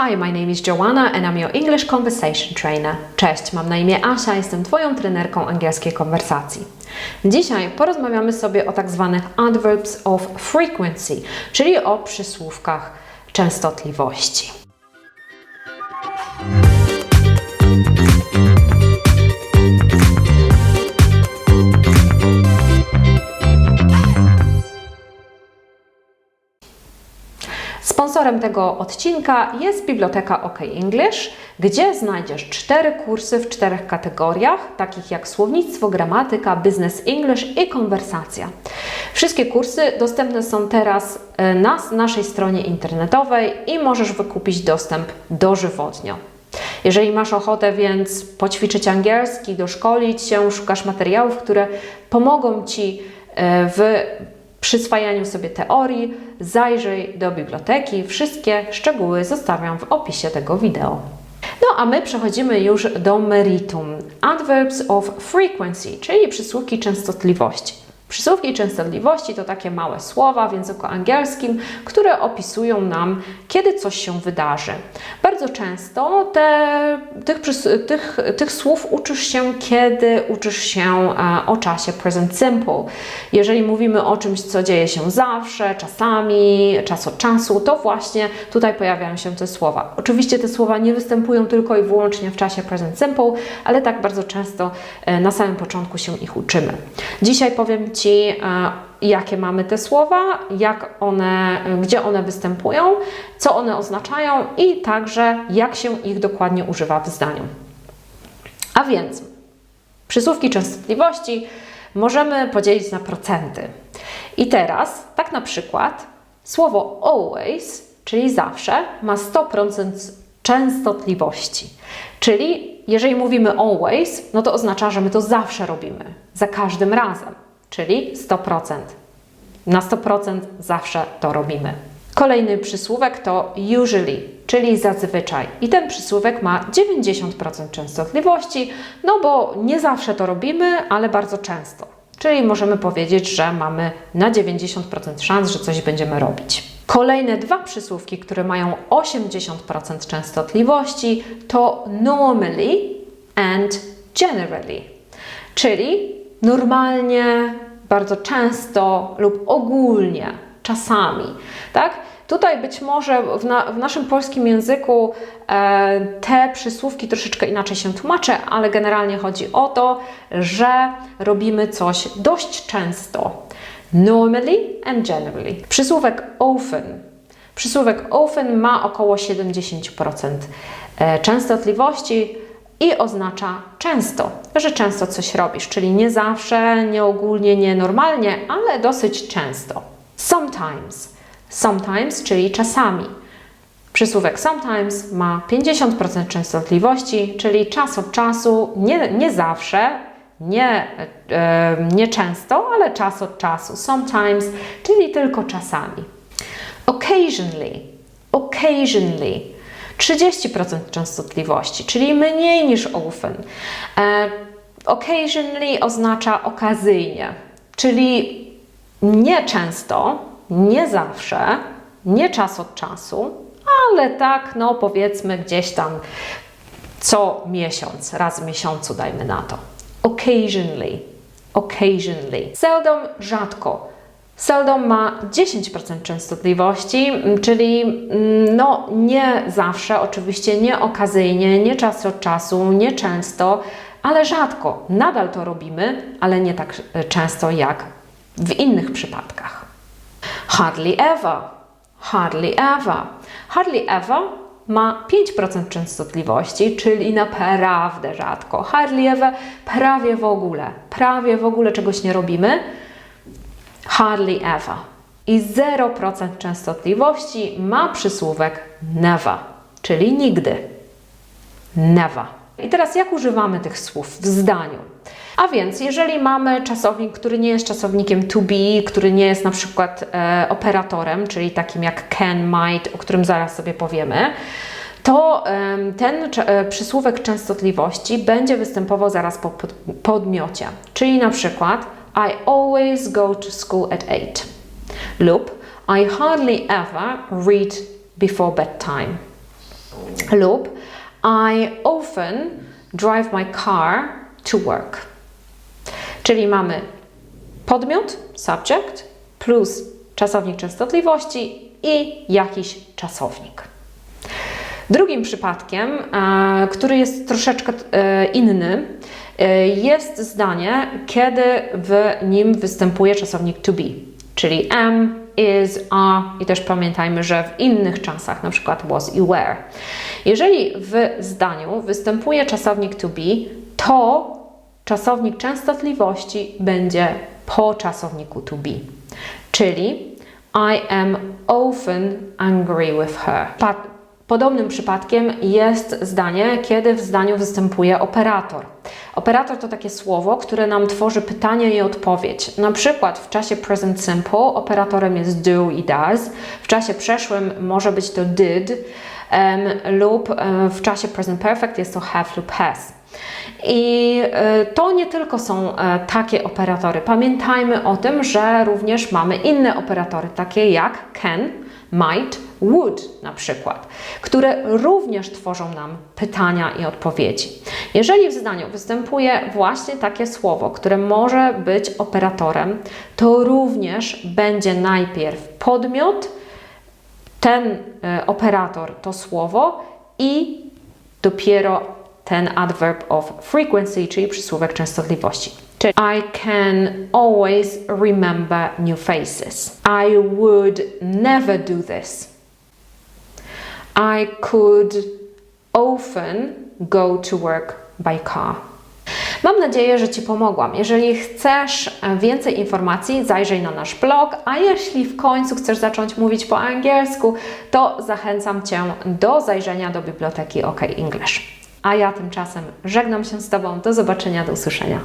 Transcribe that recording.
Hi, my name is Joanna and I'm your English Conversation Trainer. Cześć, mam na imię Asia, jestem Twoją trenerką angielskiej konwersacji. Dzisiaj porozmawiamy sobie o tak zwanych adverbs of frequency, czyli o przysłówkach częstotliwości. Sponsorem tego odcinka jest Biblioteka OK English, gdzie znajdziesz cztery kursy w czterech kategoriach, takich jak słownictwo, gramatyka, business English i konwersacja. Wszystkie kursy dostępne są teraz e, na naszej stronie internetowej i możesz wykupić dostęp dożywotnio. Jeżeli masz ochotę więc poćwiczyć angielski, doszkolić się, szukasz materiałów, które pomogą Ci e, w przyswajaniu sobie teorii, zajrzyj do biblioteki. Wszystkie szczegóły zostawiam w opisie tego wideo. No a my przechodzimy już do meritum. Adverbs of frequency, czyli przysłówki częstotliwości. Przysłówki częstotliwości to takie małe słowa w języku angielskim, które opisują nam, kiedy coś się wydarzy. Bardzo często te, tych, tych, tych słów uczysz się, kiedy uczysz się e, o czasie present simple. Jeżeli mówimy o czymś, co dzieje się zawsze, czasami, czas od czasu, to właśnie tutaj pojawiają się te słowa. Oczywiście te słowa nie występują tylko i wyłącznie w czasie present simple, ale tak bardzo często e, na samym początku się ich uczymy. Dzisiaj powiem Ci, jakie mamy te słowa, jak one, gdzie one występują, co one oznaczają i także jak się ich dokładnie używa w zdaniu. A więc przysłówki częstotliwości możemy podzielić na procenty. I teraz, tak na przykład, słowo always, czyli zawsze, ma 100% częstotliwości. Czyli jeżeli mówimy always, no to oznacza, że my to zawsze robimy, za każdym razem czyli 100%. Na 100% zawsze to robimy. Kolejny przysłówek to usually, czyli zazwyczaj. I ten przysłówek ma 90% częstotliwości, no bo nie zawsze to robimy, ale bardzo często. Czyli możemy powiedzieć, że mamy na 90% szans, że coś będziemy robić. Kolejne dwa przysłówki, które mają 80% częstotliwości, to normally and generally. Czyli normalnie, bardzo często lub ogólnie, czasami, tak? Tutaj być może w, na, w naszym polskim języku e, te przysłówki troszeczkę inaczej się tłumaczę, ale generalnie chodzi o to, że robimy coś dość często. Normally and generally. Przysłówek often. Przysłówek often ma około 70% e, częstotliwości i oznacza często, że często coś robisz, czyli nie zawsze, nie ogólnie, nie normalnie, ale dosyć często. Sometimes. Sometimes, czyli czasami. Przysłówek sometimes ma 50% częstotliwości, czyli czas od czasu, nie, nie zawsze, nie, e, nie często, ale czas od czasu. Sometimes, czyli tylko czasami. Occasionally. Occasionally 30% częstotliwości, czyli mniej niż often. E, occasionally oznacza okazyjnie, czyli nie często, nie zawsze, nie czas od czasu, ale tak, no powiedzmy gdzieś tam co miesiąc, raz w miesiącu dajmy na to. Occasionally, occasionally. Seldom, rzadko. Seldom ma 10% częstotliwości, czyli mm, no nie zawsze, oczywiście nie okazyjnie, nie czas od czasu, nie często, ale rzadko. Nadal to robimy, ale nie tak e, często jak w innych przypadkach. Hardly ever. Hardly ever. Hardly ever ma 5% częstotliwości, czyli naprawdę rzadko. Hardly ever prawie w ogóle. Prawie w ogóle czegoś nie robimy hardly ever. I 0% częstotliwości ma przysłówek never, czyli nigdy. Never. I teraz jak używamy tych słów w zdaniu? A więc, jeżeli mamy czasownik, który nie jest czasownikiem to be, który nie jest na przykład e, operatorem, czyli takim jak can, might, o którym zaraz sobie powiemy, to e, ten e, przysłówek częstotliwości będzie występował zaraz po pod, podmiocie. Czyli na przykład I always go to school at 8. Lub I hardly ever read before bedtime. lub I often drive my car to work. Czyli mamy podmiot, subject, plus czasownik częstotliwości i jakiś czasownik. Drugim przypadkiem, e, który jest troszeczkę e, inny, jest zdanie, kiedy w nim występuje czasownik to be, czyli am, is, are i też pamiętajmy, że w innych czasach, na przykład was i were. Jeżeli w zdaniu występuje czasownik to be, to czasownik częstotliwości będzie po czasowniku to be, czyli I am often angry with her. Pa- Podobnym przypadkiem jest zdanie, kiedy w zdaniu występuje operator. Operator to takie słowo, które nam tworzy pytanie i odpowiedź. Na przykład w czasie present simple operatorem jest do i does, w czasie przeszłym może być to did em, lub em, w czasie present perfect jest to have lub has. I e, to nie tylko są e, takie operatory. Pamiętajmy o tym, że również mamy inne operatory, takie jak can, might, would na przykład, które również tworzą nam pytania i odpowiedzi. Jeżeli w zdaniu występuje właśnie takie słowo, które może być operatorem, to również będzie najpierw podmiot, ten e, operator to słowo i dopiero ten adverb of frequency, czyli przysłówek częstotliwości. I can always remember new faces. I would never do this. I could often go to work by car. Mam nadzieję, że Ci pomogłam. Jeżeli chcesz e, więcej informacji, zajrzyj na nasz blog, a jeśli w końcu chcesz zacząć mówić po angielsku, to zachęcam Cię do zajrzenia do biblioteki OK English. A ja tymczasem żegnam się z Tobą. Do zobaczenia, do usłyszenia.